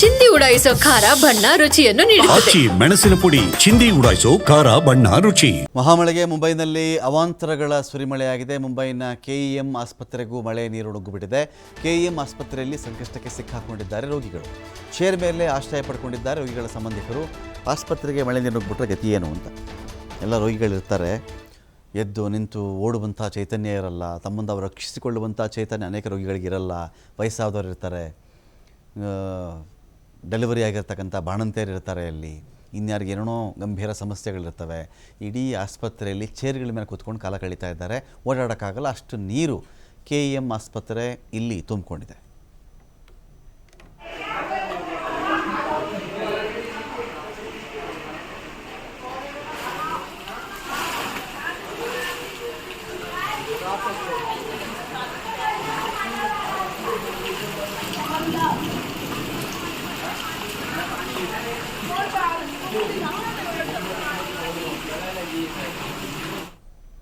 ಚಿಂದಿ ಉಡಾಯಿಸೋ ಖಾರ ಬಣ್ಣ ರುಚಿಯನ್ನು ನೀಡುತ್ತದೆ. ಆಚಿ ಮೆಣಸಿನ ಪುಡಿ ಚಿಂದಿ ಉಡಾಯಿಸೋ ಖಾರ ಬಣ್ಣ ರುಚಿ. ಮಹಾಮಳೆಗೆ ಮುಂಬೈನಲ್ಲಿ ಅವಾಂತರಗಳ ಸುರಿಮಳೆಯಾಗಿದೆ. ಮುಂಬೈನ ಕೆಇಎಂ ಆಸ್ಪತ್ರೆಗೂ ಮಳೆ ನೀರು ನುಗ್ಗಿಬಿಟ್ಟಿದೆ. ಕೆಇಎಂ ಆಸ್ಪತ್ರೆಯಲ್ಲಿ ಸಂಕಷ್ಟಕ್ಕೆ ಸಿಕ್ಕಾಕೊಂಡಿದ್ದಾರೆ ರೋಗಿಗಳು. ಚೇರ್ ಮೇಲೆ ಆಶ್ರಯ ಪಡ್ಕೊಂಡಿದ್ದಾರೆ ರೋಗಿಗಳ ಸಂಬಂಧಿಕರು. ಆಸ್ಪತ್ರೆಗೆ ಮಳೆ ನೀರು ನುಗ್ಗಿಬಿಟ್ರೆ ಗತಿ ಏನು ಅಂತ. ಎಲ್ಲ ರೋಗಿಗಳಿರ್ತಾರೆ. ಎದ್ದು ನಿಂತು ಓಡುವಂಥ ಚೈತನ್ಯ ಇರಲ್ಲ. ತಮ್ಮನ್ನು ಅವರು ರಕ್ಷಿಸಿಕೊಳ್ಳುವಂಥ ಚೈತನ್ಯ ಅನೇಕ ರೋಗಿಗಳಿಗಿರಲ್ಲ ವಯಸ್ಸಾದವರು ಇರ್ತಾರೆ ಡೆಲಿವರಿ ಆಗಿರ್ತಕ್ಕಂಥ ಬಾಣಂತಿಯರು ಇರ್ತಾರೆ ಅಲ್ಲಿ. ಇನ್ಯಾರಿಗೇನೇನೋ ಗಂಭೀರ ಸಮಸ್ಯೆಗಳಿರ್ತವೆ. ಇಡೀ ಆಸ್ಪತ್ರೆಯಲ್ಲಿ ಚೇರ್ಗಳ ಮೇಲೆ ಕೂತ್ಕೊಂಡು ಕಾಲ ಕಳೀತಾ ಇದ್ದಾರೆ. ಓಡಾಡೋಕ್ಕಾಗಲ್ಲ, ಅಷ್ಟು ನೀರು ಕೆ ಇ ಎಂ ಆಸ್ಪತ್ರೆ ಇಲ್ಲಿ ತುಂಬಿಕೊಂಡಿದೆ. Thank you.